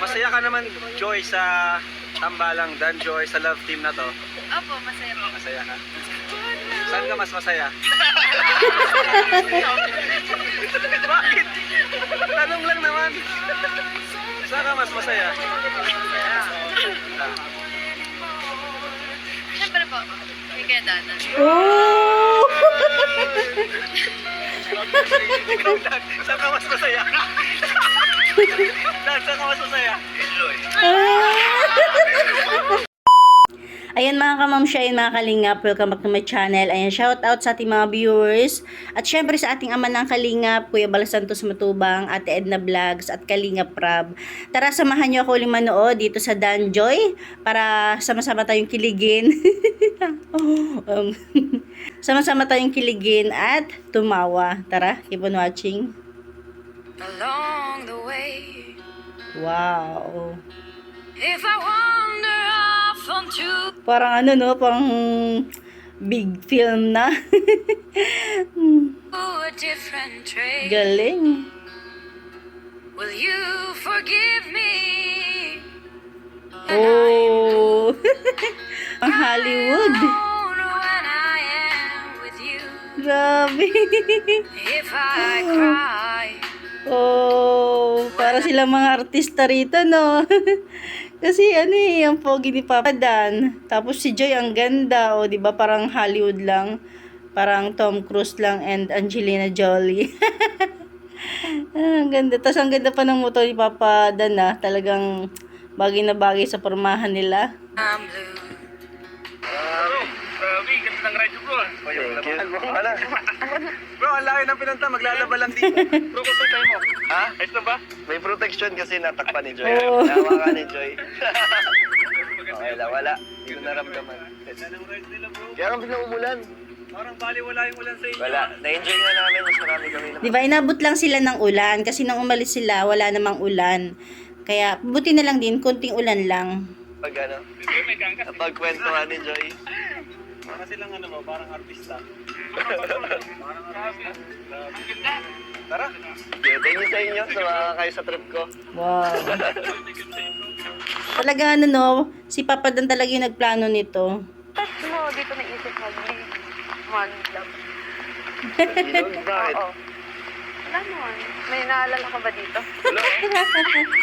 Masaya ka naman, Joy, sa tambalang Dan Joy sa love team na to. Opo, masaya po. Masaya ka. Saan ka mas masaya? Bakit? Tanong lang naman. Saan ka mas masaya? Ah. Siyempre po, kay Kuya Dana. Oh! Saan ka mas masaya? Saan ka mas masaya? Enjoy. Ayan mga kamamsya, ayan mga kalingap, welcome back to my channel. Ayan, shout out sa ating mga viewers. At syempre sa ating ama ng kalingap, Kuya Bala Santos Matubang, Ate Edna Vlogs, at Kalingap Rab. Tara, samahan niyo ako ulit manood dito sa Danjoy para sama-sama tayong kiligin. um, sama-sama tayong kiligin at tumawa. Tara, keep on watching. Along the way, Wow. if I wander off onto Parang ano no, parang big film na. a different trail, Galing. will you forgive me? Oh. Ang Hollywood. Alone when I am with you. Grabe. If I cry, oh, para sila mga artista rito, no? Kasi ano eh, ang pogi ni Papa Dan. Tapos si Joy ang ganda, o di ba parang Hollywood lang. Parang Tom Cruise lang and Angelina Jolie. ah, ang ganda. Tapos ang ganda pa ng motor ni Papa Dan, ah. Talagang bagay na bagay sa pormahan nila. I'm blue. Grabe, ganda ng ride bro. Thank you. Wala. Bro, ang laki ng pinunta, maglalaba lang dito. Bro, kung tayo mo. Ha? Ayos na ba? May protection kasi natakpan ni Joy. Oo. Tawa ka ni Joy. okay lang, wala. Hindi ko naramdaman. Kaya kang biglang umulan. Parang bali wala yung ulan sa inyo. Wala. Na-enjoy na namin. Mas marami kami na. Di ba, inabot lang sila ng ulan. Kasi nang umalis sila, wala namang ulan. Kaya, buti na lang din, kunting ulan lang. Pag ano? Pag kwentuhan ni Joy. Para silang ano mo, parang artista. Tara. Yeah, thank you sa inyo sa mga kayo sa trip ko. Wow. Talaga ano no, si Papa Dan talaga yung nagplano nito. Tapos mo, dito naisip mag mag-love. Bakit? Oo. Wala naman. May naalala ka ba dito? Wala.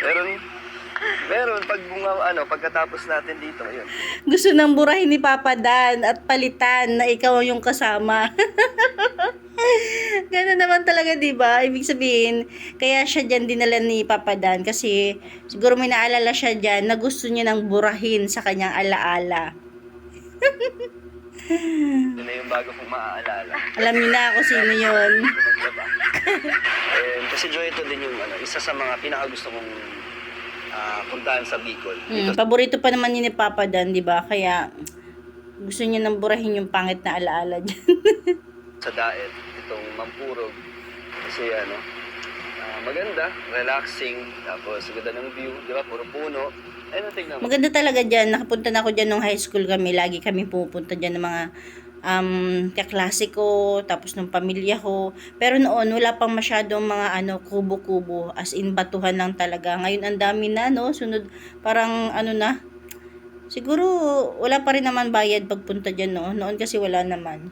Meron. Meron. Pag bunga, ano, pagkatapos natin dito, yun. Gusto nang burahin ni Papa Dan at palitan na ikaw yung kasama. Ganun naman talaga, di ba? Ibig sabihin, kaya siya dyan dinala ni Papa Dan kasi siguro may naalala siya dyan na gusto niya nang burahin sa kanyang alaala. Yun na yung bago kong maaalala. Alam niyo na ako sino yun. Maglaba. And kasi Joy, ito din yung ano, isa sa mga pinakagusto kong ah, puntahan sa Bicol. Hmm, paborito pa naman ni Papa Dan, di ba? Kaya gusto niya nang burahin yung pangit na alaala dyan. sa daet, itong Mampurog. Kasi ano, ah, maganda, relaxing, tapos ganda ng view, di ba? Puro puno. Tingnan mo. Maganda talaga dyan. Nakapunta na ako dyan nung high school kami. Lagi kami pupunta dyan ng mga um, kaklase ko, tapos ng pamilya ko. Pero noon, wala pang masyadong mga ano, kubo-kubo. As in, batuhan lang talaga. Ngayon, ang dami na, no? Sunod, parang ano na. Siguro, wala pa rin naman bayad pagpunta dyan, no? Noon kasi wala naman.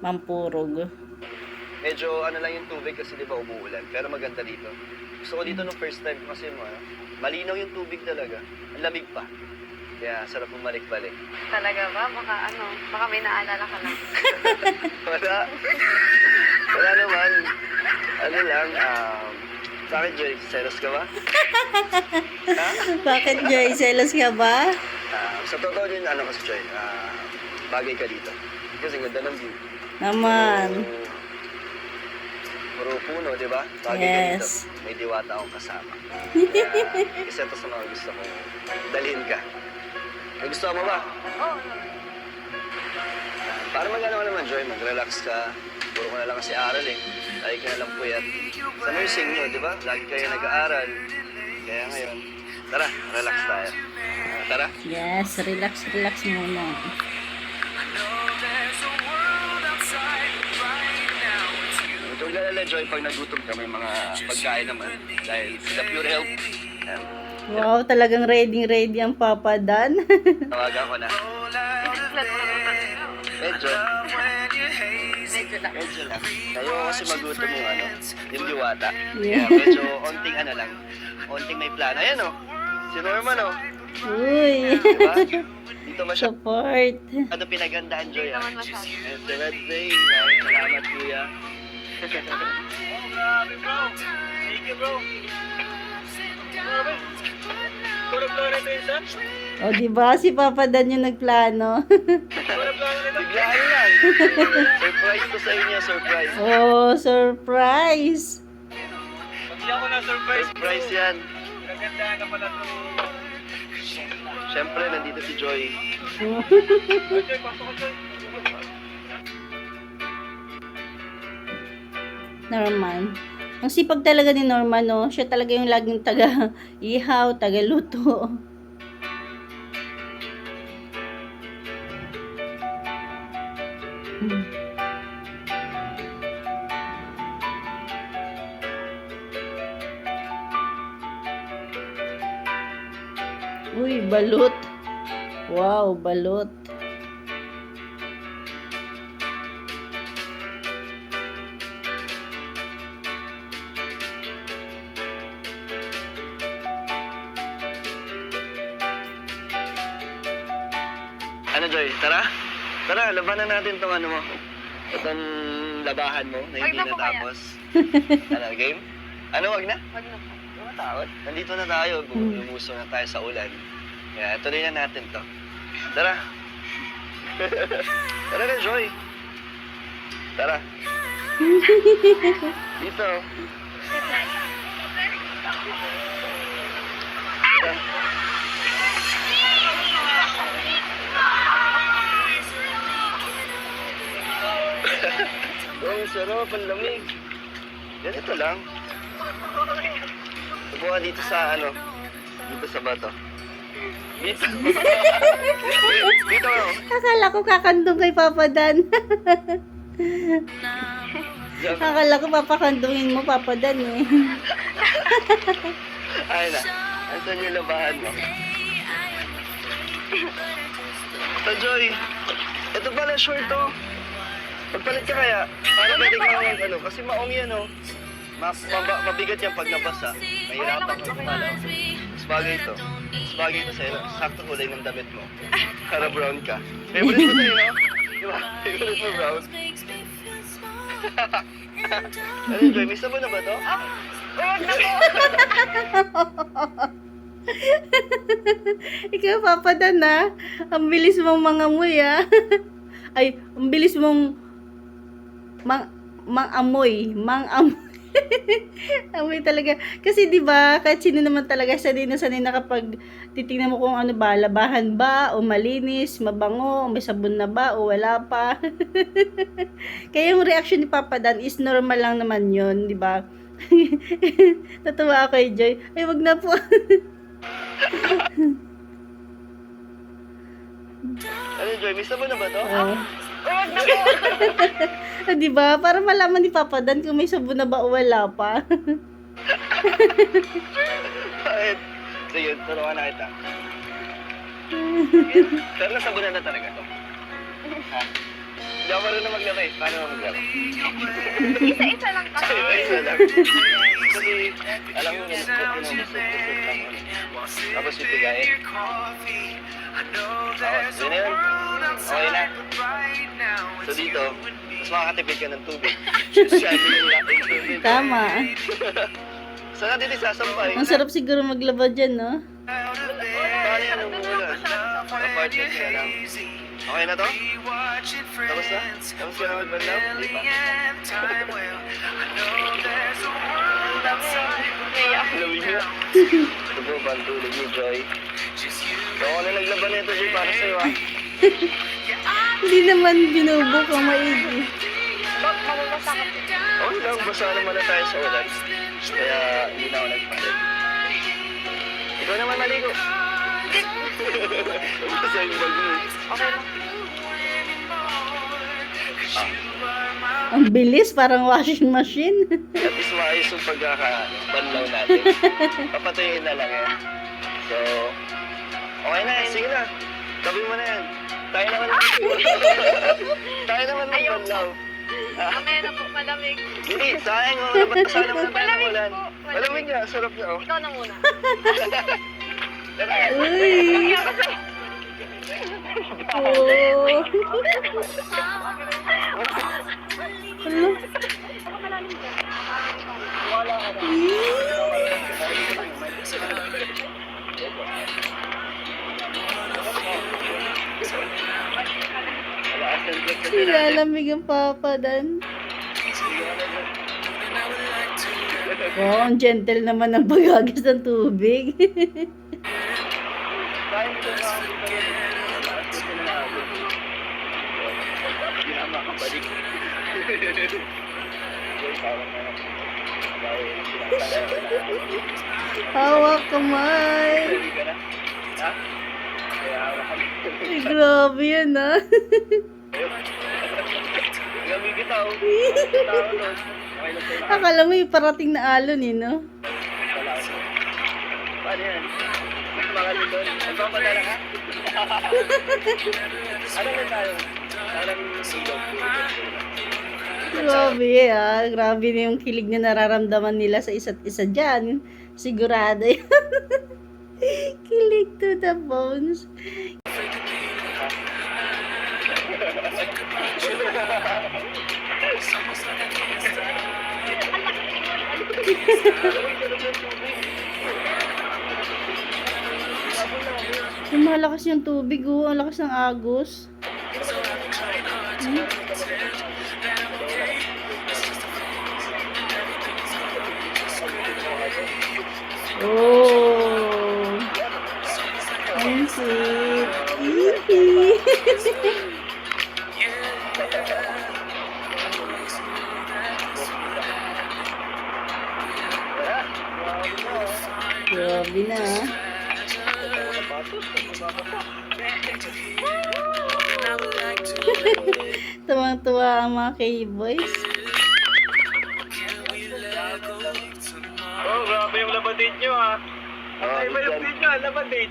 Mampurog. Medyo ano lang yung tubig kasi di ba umuulan, pero maganda dito. Gusto ko dito nung first time kasi mo, ano, malinaw yung tubig talaga. Ang lamig pa. Kaya sarap bumalik-balik. Talaga ba? Baka ano, baka may naalala ka lang. Wala. Wala naman. Ano lang, um, bakit Joy, selos ka ba? ha? Bakit, Joy? Selos ka ba? Ah, sa totoo din, ano kasi Joy, ah, bagay ka dito. Kasi ganda ng view. Naman. Puro, puro puno, di ba? Bagay ka dito. Yes. May diwata akong kasama. Kaya, isa to sa mga gusto kong dalhin ka. May gusto mo ba? Oo. Para mag-ano ka naman, Joy, mag-relax ka. Puro ko na lang kasi aral eh. Lagi ka na lang puyat. Sa nursing nyo, di ba? Lagi kayo nag-aaral. Kaya ngayon, tara, relax tayo. Ah, tara. Yes, relax, relax muna. Huwag kang galala, Joy, pag nagutom ka, may mga pagkain naman. Dahil sa Pure Health, Wow, talagang ready ready ang Papa Dan. Tawagan ko na. Medyo. Medyo lang. Medyo lang. Ayaw kasi magutom yung ano, yung diwata. Yeah. Kaya medyo onting ano lang. Onting may plano. Ayan o. Si Norman o. Uy, Diba? Dito masyado support. pinagandaan, Joy. ah. naman masyado. Happy birthday. Maraming salamat, kuya. oh, grabe, bro. Thank you, bro. Puro plano ito? O, di ba si Papa Dan yung nagplano? Puro plano nito? Biglaan lang. surprise to sa inyo, surprise. oh, surprise. Pagsiya ko na surprise. Surprise yan. Pinagandaan na pala to. Siyempre, nandito si Joy. Joy, pasok ka, Joy. Norman. Ang sipag talaga ni Norman, no? Siya talaga yung laging taga ihaw, taga luto. Hmm. Uy, balut. Wow, balut. Labanan natin tong ano mo. Itong labahan mo na hindi Wag na po kaya. natapos. ano, game? Ano, wag na? Wag na po. Matakot? Nandito na tayo. Hmm. Lumuso na tayo sa ulan. Kaya tuloy na natin to. Tara. Tara na, Joy. Tara. Dito. Tara. Oh, ang sarap, ang lamig. Ganito lang. Subukan dito sa ano, dito sa bato. Dito. dito oh. Akala ko kakandong kay Papa Dan. Akala ko papakandungin mo, Papa Dan eh. Ay na. Asan yung labahan mo? Ito, Joy. Ito pala, short to. Magpalit ka kaya. Para pwede ka mag ano. Kasi maong yan, oh. Ma maba- mabigat yan pag nabasa. Mahirapan ka kumalaw. Mas bagay ito. Mas bagay ito sa'yo. Sakto kulay ng damit mo. Para brown ka. Favorite mo tayo, no? Di ba? Favorite mo brown. ano, Joy? May sabon na ba to? Wag na po. Ikaw, Papa Dan ah. Ang bilis mong mangamoy ah. Ay, ang bilis mong mang mangamoy, mangamoy. Amoy talaga. Kasi 'di ba, kahit sino naman talaga sa din na sanay na kapag titingnan mo kung ano ba, labahan ba o malinis, mabango, may sabon na ba o wala pa. Kaya yung reaction ni Papa Dan is normal lang naman 'yon, 'di ba? Tatawa ako kay Joy. Ay, wag na po. Ano, Joy? May sabon na ba to? Oh. Wag na po. Ah, di ba? Para malaman ni Papa Dan kung may sabon na ba o wala pa. Bakit? Sige, turuan na kita. Pero nasabunan na talaga to. Ha? Hindi ako marunong maglaro eh. Paano mo maglaro? Isa-isa lang kasi. Isa lang. Kasi, alam mo, ko na lang. Tapos pipigain. Tapos, yun na yun. Okay na. So dito, mas makakatipid ka ng tubig. Tama. Saan natin isasampay? Ang sarap siguro maglaba dyan, no? Paano yan ang mula? Apartment ka lang. Okay na to? Tapos na? Tapos ka na magbandaw? Hindi pa. Lamig na. Ito po ba ang tulog ni Joy? Ako na naglaban nito Joy para sa'yo ah. Hindi naman binubok ang maigi. Ka po. Okay lang, basa naman na tayo sa ulan. Kaya hindi na ako nagpalit. Ikaw naman maligo. Basta yung bag mo. Okay lang. Ang bilis, parang washing machine. At least maayos yung pagkakabanlaw natin. Papatuyin na lang yan. So, okay na yan. Sige na. Tabi mo na yan. Tayo naman. Tayo naman Ayaw. magbanlaw. Mamaya na po, malamig. Hindi, sayang. Oh, nabasa naman tayo ng Malamig ulan. po. Malamig nga. Sarap niya, oh. Ikaw na muna. Tara. Uy! Oh. Nilalamig ang papa dan. Oh, ang gentle naman ng paghagas ng tubig. Hawak kamay. Ay, grabe yun ah. Oh. Tao, no? Akala mo yung parating na alon eh, no? Paano yan? Makalun doon. Nagpapadala ka? ano na tayo? Parang. Grabe ah. Grabe na yung kilig na nararamdaman nila sa isa't isa dyan. Sigurado yan. kilig to the bones. Yung malakas yung tubig, oh. Ang lakas ng agos. Oh. Ang sweet. Grabe na. Tuwang-tuwa ang mga K-boys. Oh, grabe yung labadate nyo ah. Oh, Ay, date nyo, labadate?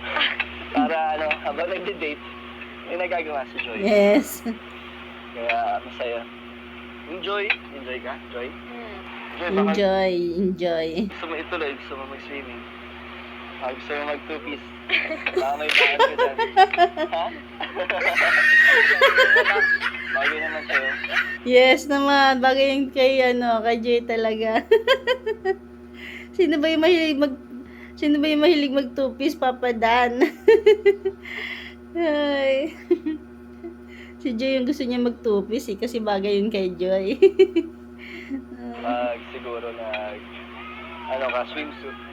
Para ano, habang nagde-date, may nagagawa si Joy. Yes. Kaya masaya. Enjoy. Enjoy ka? Joy? Joy, baka Enjoy, enjoy. gusto mo ituloy, gusto mo mag-swimming. Ah, gusto mo mag-two-piece. Baka may bahan ka dyan. Ha? Bagay naman sa'yo. Yes naman, bagay yung kay ano, kay Jay talaga. Sino ba yung mahilig mag Sino ba yung mahilig mag two piece Papa Dan? Ay. si Joy yung gusto niya mag two piece eh, kasi bagay yun kay Joy. Mag, siguro nag, ano ka, swimsuit.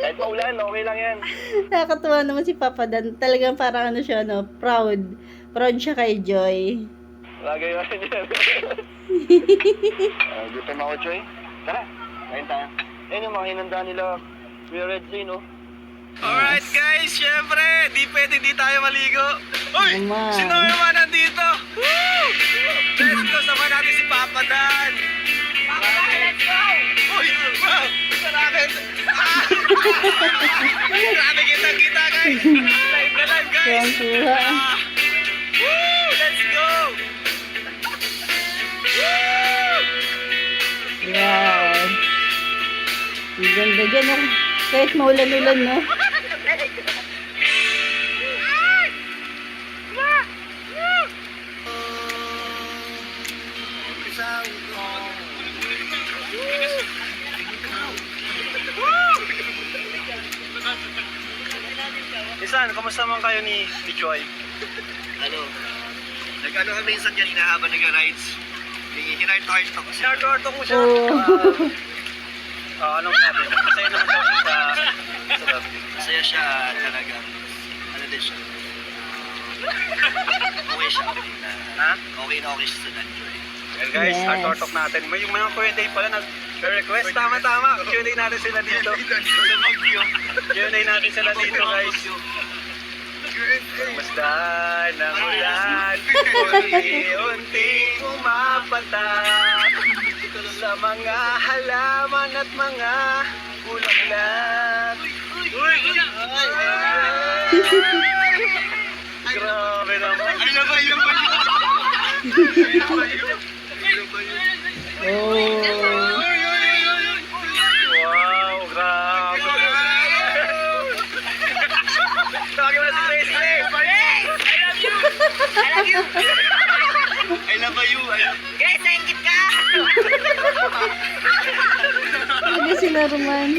Kahit maulan, okay lang yan. Nakakatuwa naman si Papa Dan. Talagang parang ano siya, no, proud. Proud siya kay Joy. Bagay naman yan. uh, gutom ako, Joy. Tara, kain tayo. Ayun yung mga hinanda nila. Kuya Red Zane, no? Alright guys, syempre, di pwede di tayo maligo. Uy, Naman. sino naman nandito? Woo! Let's go, sama natin si Papa Dan. Papa Dan, let's go! Uy, wow, sarapin. Ah! Grabe kita kita guys. Live na live guys. Ah! Woo! Let's go! Woo! Wow. Ang ganda dyan, no? Kahit maulan-ulan, no? Isan, kamusta man kayo ni, ni Joy? Ano? Nag-ano kami minsan kanina habang nag-rides. Hinart-heart ako siya. Sinartortok mo siya. Oo. Ah, anong sabi? Masaya naman daw siya sa, sa love. Masaya siya talaga. Ano din siya? okay siya. Okay na. Ha? Okay na okay siya sa Nanjoy. Well guys, Yes. yes. tortok natin. May yung mga Q&A pala nag-request. Tama-tama. Q&A natin sila dito. Sa Magyo. Q&A natin sila dito guys. Masdan ng ulan, unti-unting umapatak sa mga halaman at mga bulaklak. Uy, uy, Grabe naman. Ay, labay, labay. Oh. Wow, grabe. Tawagin mo na si Grace. Grace! I love you. I love Guys, naingit ka! Talaga sila Roman.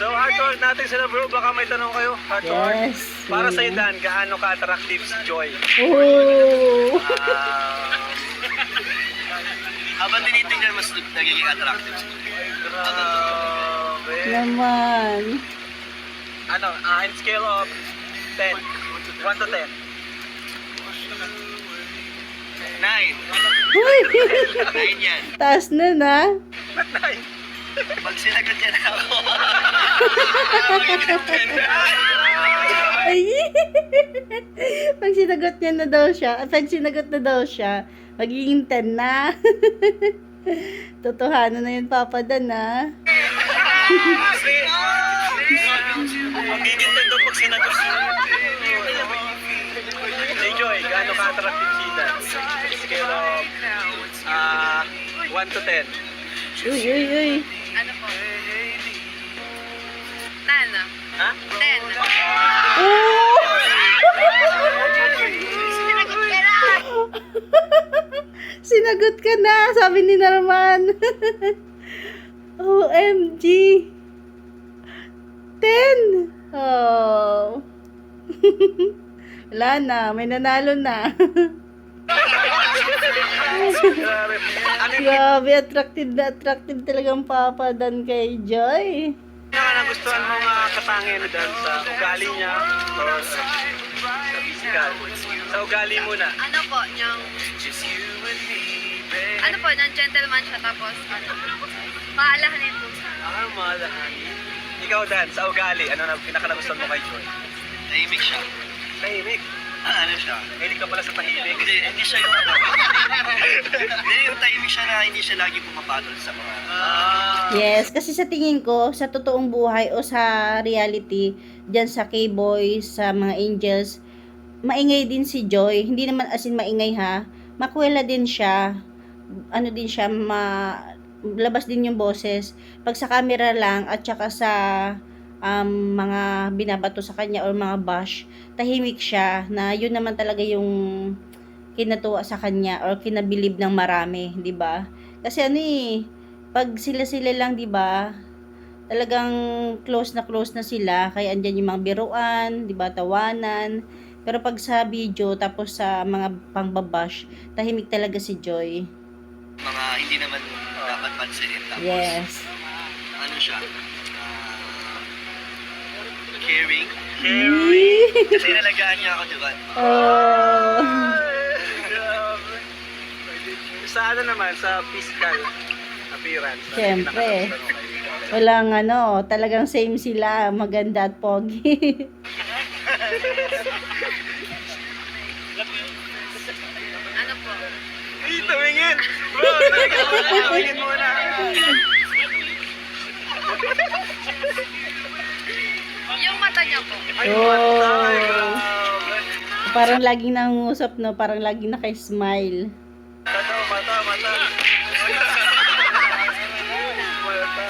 So, hardcore natin sila bro. Baka may tanong kayo. Hardcore. Yes. Para sa Dan, gaano ka-attractive si Joy? Oh. Ah, Habang tinitingnan, mas nagiging attractive. grabe. Naman. Ano, ah, in scale of 10. 1 to 10. Nine. Uy. Nine yan. Taas na na. 9? Pag sinagot yan ako. Ay. Pag sinagot niya na daw siya, pag sinagot na daw siya, magiging 10 na. Totohanan na yun, Papa Dan, ha? Magiging 10 daw pag sinagot siya. Ah 1 to 10. Uy, uy, uy. Ano po? Ten. Ha? Ten. Oh! Sinagot ka na! Sinagot ka na, sabi ni Narman. OMG. 10. Oh. Wala na, may nanalo na. Grabe. Ano attractive na attractive talagang Papa Dan kay Joy. pinaka nagustuhan mo nga katangian Dan sa ugali niya or sa, physical? Sa ugali muna. Ano po, yung... Ano po, ng gentleman siya tapos ano? Paalahanin po. Ah, malahan. Ikaw Dan, sa ugali, ano na pinaka nagustuhan mo kay Joy? Tahimik siya. Tahimik. Ah, ano siya? Mahilig ka pala sa tahimik. Hindi, hindi siya yung ano. Hindi, yung tahimik siya na hindi siya lagi pumapatol sa mga... Ah. Yes, kasi sa tingin ko, sa totoong buhay o sa reality, dyan sa K-Boys, sa mga Angels, maingay din si Joy. Hindi naman as in maingay ha. Makwela din siya. Ano din siya, ma labas din yung boses. Pag sa camera lang at saka sa um, mga binabato sa kanya or mga bash, tahimik siya na yun naman talaga yung kinatuwa sa kanya or kinabilib ng marami, 'di ba? Kasi ano eh, pag sila-sila lang, 'di ba? Talagang close na close na sila, kaya andyan yung mga biruan, 'di ba, tawanan. Pero pag sa video tapos sa mga pangbabash, tahimik talaga si Joy. mga hindi naman dapat pansinin. Tapos, Yes. ano siya? Ah, caring. Kasi nalagaan niya ako, di ba? oh. Grabe. Sa ano naman, sa physical appearance. Siyempre. Walang ano, talagang same sila, maganda at pogi. Oh. parang laging nangungusap, no? Parang laging naka-smile. Mata, mata, mata! Mata.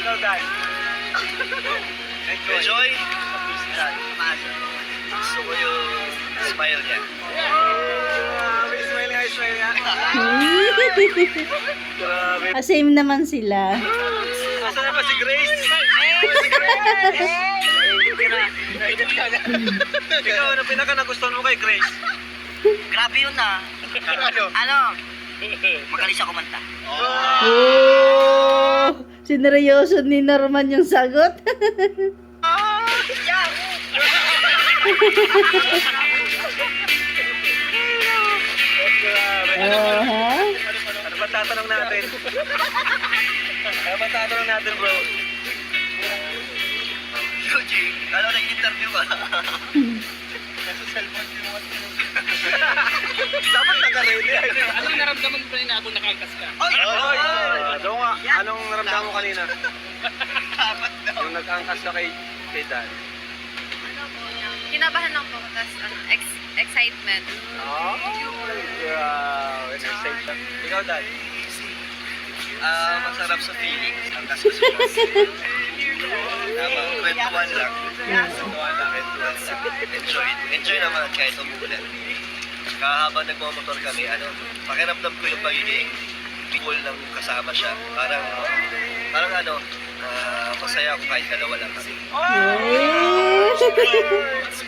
Ikaw, Dan. Enjoy. Gusto ko yung smile niya. Grabe, smile nga, smile nga. Same naman sila. Asan na ba si Grace? Ikaw, ano pinaka nagustuhan mo kay Grace? Grabe yun ah. Ano? Ano? Magaling siya kumanta. Oh! Sineryoso ni Norman yung sagot. Grabe. Oh, ha? Ano ba tatanong natin? Ano ba tatanong natin, bro? Yuji, ano nag-interview ka? Dapat naka-ready. Anong naramdaman mo kanina habang nakangkas ka? Ay! Oy! Ano nga? Anong naramdaman mo kanina? Dapat daw. Yung nag-angkas ka kay, kay Dan. Kinabahan ako, tapos ano, ex- excitement. Oh, wow. Excited. Ikaw, Dad? Ah, masarap sa feelings. Ang kasasulas. Tama, kwentuhan lang. Kwentuhan lang, kwentuhan lang. Enjoy. Enjoy naman kahit umuulan. Kaya habang nagmamotor kami, ano, pakiramdam ko yung pagiging cool ng kasama siya. Parang, parang ano, ah, masaya ako kahit dalawa lang kami.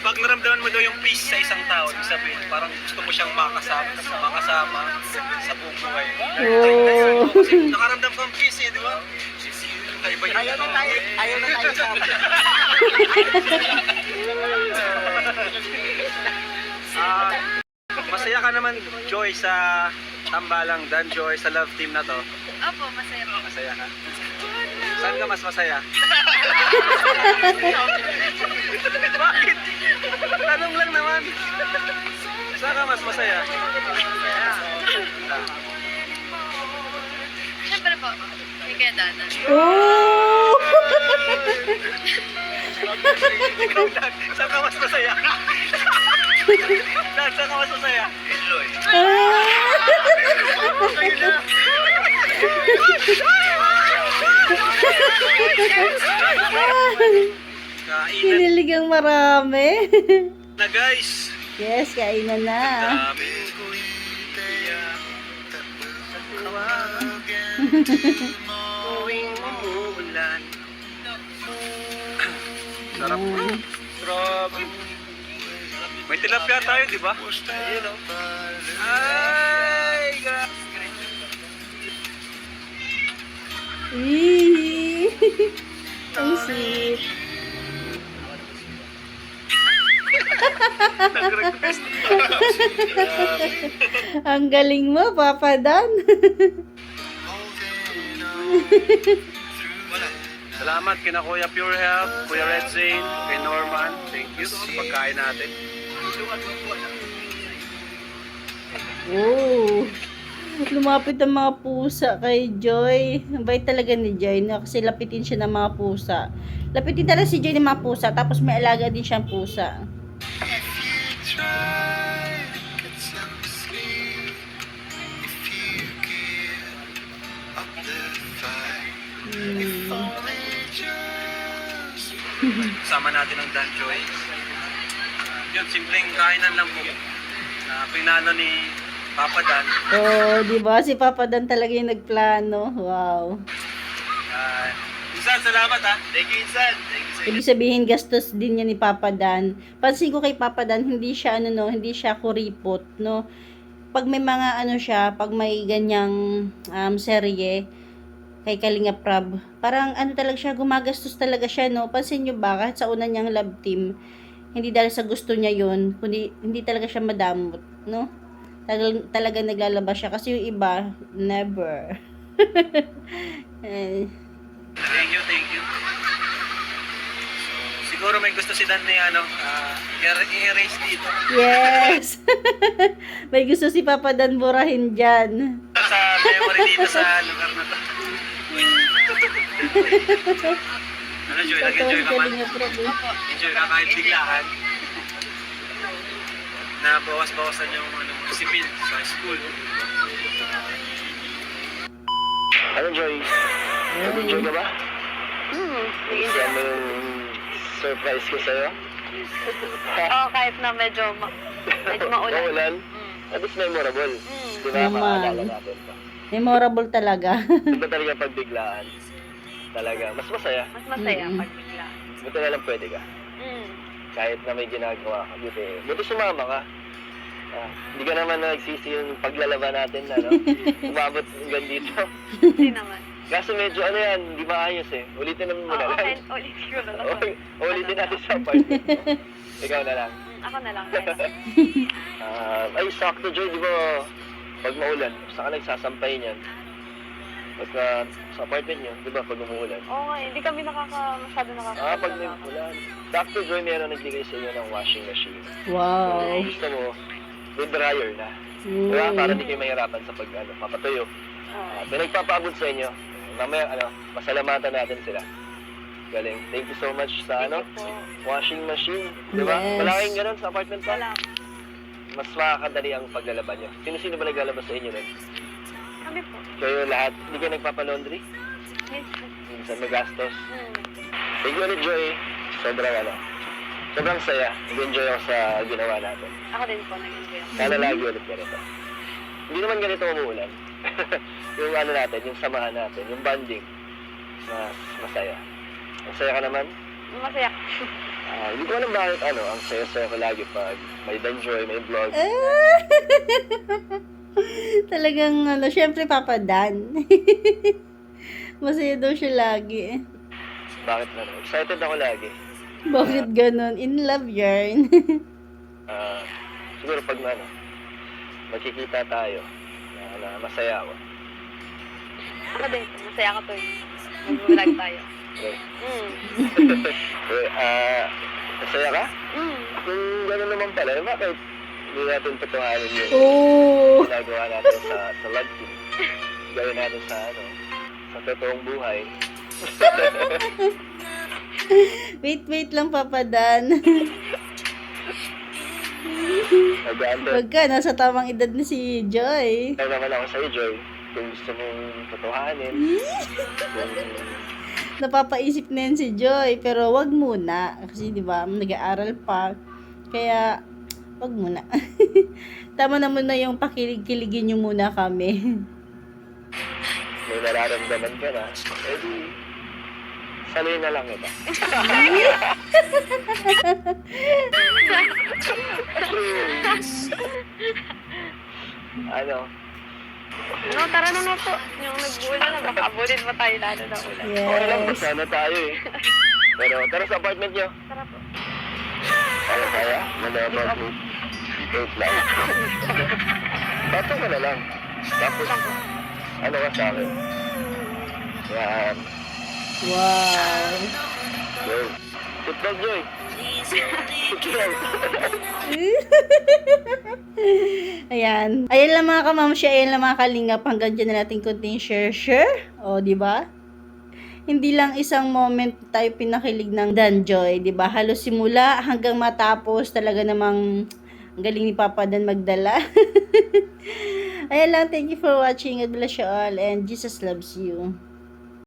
Pag naramdaman mo daw yung peace sa isang tao, ibig sabihin, parang gusto mo siyang makasama, makasama sa buong buhay. Oh. Kasi nakaramdam kang peace eh, di ba? Ayaw na tayo, ayaw na tayo sa Ah, masaya ka naman, Joy, sa tambalang Dan Joy sa love team na to. Opo, masaya po. Masaya ka? Saan ka mas masaya? Bakit? Tanong lang naman. Saan ka mas masaya? Siyempre po, Dada. Oh! Ikaw, Dan, saan ka mas masaya? Dan, saan ka mas masaya? Enjoy. Kainan Kinilig ang marami. na guys. yes, kainan na. Dami Sarap. Grabe. May tilapia tayo, di ba? Ayun, oh. Ay, grabe. Ang sweet. Ang galing mo, Papa Dan. Salamat kina Kuya Pure Health, Kuya Red Zane, kay Norman. Thank you sa pagkain natin. oh. Lumapit ang mga pusa kay Joy. Ang bait talaga ni Joy, no? Kasi lapitin siya ng mga pusa. Lapitin talaga si Joy ng mga pusa, tapos may alaga din siyang pusa. Kasama natin ang Dan Joy. Yun, simpleng kainan lang po. Na pinano ni Papa Dan. Oh, di ba? Si Papa Dan talaga yung nagplano. Wow. Uh, Insan, salamat ha. Thank you, Insan. Thank you sa Ibig sabihin, gastos din niya ni Papa Dan. Pansin ko kay Papa Dan, hindi siya, ano no, hindi siya kuripot, no. Pag may mga, ano siya, pag may ganyang um, serye, kay Kalinga Prab, parang ano talaga siya, gumagastos talaga siya, no. Pansin nyo ba, kahit sa una niyang love team, hindi dahil sa gusto niya yun, kundi hindi talaga siya madamot, no. Talagang, talagang naglalabas siya. Kasi yung iba, never. eh, Thank you, thank you. So, siguro may gusto si Dan ni ano, i- i-erase dito. Yes! May gusto si Papa Dan burahin dyan. Sa memory dito sa lugar na to. Ano, Joy? Nag-enjoy ka man? Enjoy ka kahit biglaan. Na bawas-bawasan yung ano, discipline sa school. Ano, Joy? Nag-enjoy ka ba? Hmm, mo yung surprise ko sa'yo? Oo, kahit na medyo, ma- medyo maulan. Maulan? Mm. At least memorable. Mm. Di ba? Maalala natin to. Memorable talaga. Iba talaga pag biglaan. Talaga. Mas masaya. Mas masaya Mm. pag bigla. Buti na lang pwede ka. Mm. Kahit na may ginagawa ka. Buti, buti sumama ka. Ah, hindi ka naman nagsisi yung paglalaban natin na, no? Umabot hanggang dito. Hindi naman. Kaso medyo ano yan, hindi maayos eh. Ulitin naman mo na Oo, okay, lang. ulitin ko na lang. Ulitin natin sa apartment. Ikaw na lang. Mm, Ako na lang. guys. Ah, ay, sakto, Joy, di ba? Pag maulan, saan ka nagsasampay niyan? Basta sa apartment niyo, di ba, pag umuulan? Oo nga, hindi kami nakaka, masyado nakaka. Ah, pag nag-ulan. Sakto, Joy, meron nagbigay sa inyo ng washing machine. Wow. Kung gusto mo, with dryer na. Diba? Mm. Para di kayo mahirapan sa pag, ano, papatuyo. Oo. May nagpapaabot sa inyo. Mamaya, ano, masalamatan natin sila. Galing. Thank you so much sa ano, washing machine. Di ba? Yes. Wala kayong ganun sa apartment pa? Wala. Mas makakadali ang paglalaba nyo. Sino-sino ba naglalaba sa inyo nun? Kami po. Kayo lahat? Hindi kayo nagpapalaundry? Yes po. Minsan magastos. Hmm. Thank you Joy. Sobrang ano. Sobrang saya. Nag-enjoy ako sa ginawa natin. Ako din po, nag-enjoy ako. Sana lagi ulit ganito. Hindi naman ganito umuulan. yung ano natin, yung samahan natin, yung bonding. Mas masaya. Ang saya ka naman. Masaya. Ah, hindi ko alam bakit ano, ang saya-saya ko lagi pag may Danjoy, may vlog. Ah! Talagang, ano, syempre, Papa Dan. Masaya daw siya lagi. Bakit na Excited ako lagi. Bakit ganun? In love yarn. Ah, siguro pag ano, magkikita tayo, na, na masaya ako. Ako din. Masaya ako to. Mag-vlog tayo. Hmm. Eh, ah, masaya ka? Hmm. Kung gano'n naman pala, eh, bakit hindi natin tutuhanin yung oh! ginagawa natin sa, sa love team? Gawin natin sa ano, sa totoong buhay. Wait, wait lang, Papa Dan. Nag-aantay Wag ka, nasa tamang edad na si Joy. Tayo naman ako sa'yo, Joy. Kung gusto mong totohanin. kung Napapaisip na yan si Joy, pero wag muna. Kasi, di ba, nag-aaral pa. Kaya, wag muna. Tama na muna yung pakilig-kiligin nyo muna kami. may nararamdaman ka na, eh di, sanay na lang ito. ano, No, tara na nga po. Yung nag-ulan na, baka abulin pa tayo lalo ng ulan. okay lang, Yes. sana tayo eh. Pero, tara sa apartment nyo. Tara po. Kaya kaya, malabag mo. Wait lang. Bato ka na lang. Tapos, ano ka sa akin? Yan. Wow. Go. Sit down, Joy. Ayan. Ayan lang mga kamamsya, ayan lang mga kalingap. Hanggang dyan na natin kunting share-share. O, di ba? Hindi lang isang moment tayo pinakilig ng Danjoy, di ba? Halos simula hanggang matapos talaga namang ang galing ni Papa Dan magdala. ayan lang, thank you for watching. God bless you all and Jesus loves you.